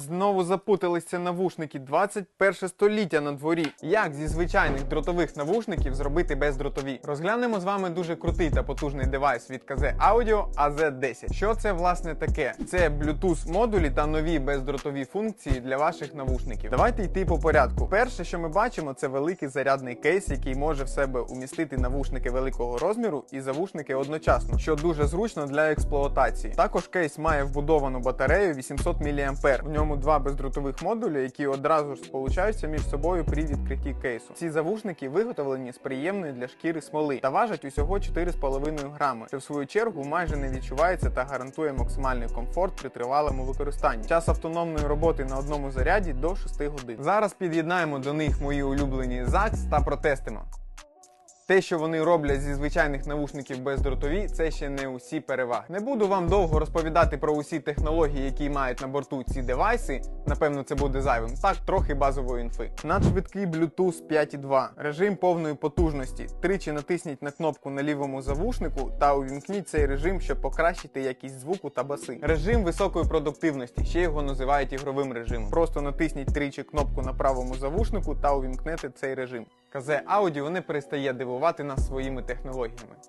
Знову запуталися навушники. 21 століття на дворі. Як зі звичайних дротових навушників зробити бездротові? Розглянемо з вами дуже крутий та потужний девайс від KZ Audio AZ10. Що це власне таке? Це Bluetooth модулі та нові бездротові функції для ваших навушників. Давайте йти по порядку. Перше, що ми бачимо, це великий зарядний кейс, який може в себе умістити навушники великого розміру і завушники одночасно, що дуже зручно для експлуатації. Також кейс має вбудовану батарею 800 мА. В ньому два бездротових модулі, які одразу ж сполучаються між собою при відкритті кейсу. Ці завушники виготовлені з приємної для шкіри смоли та важать усього 4,5 грами, що в свою чергу майже не відчувається та гарантує максимальний комфорт при тривалому використанні. Час автономної роботи на одному заряді до 6 годин. Зараз під'єднаємо до них мої улюблені ZAX та протестимо. Те, що вони роблять зі звичайних навушників бездротові, це ще не усі переваги. Не буду вам довго розповідати про усі технології, які мають на борту ці девайси. Напевно, це буде зайвим. Так, трохи базової інфи. Надшвидкий Bluetooth 5.2, режим повної потужності. Тричі натисніть на кнопку на лівому завушнику та увімкніть цей режим, щоб покращити якість звуку та баси. Режим високої продуктивності, ще його називають ігровим режимом. Просто натисніть тричі кнопку на правому завушнику та увімкнете цей режим. КЗ Audio не перестає дивувати нас своїми технологіями.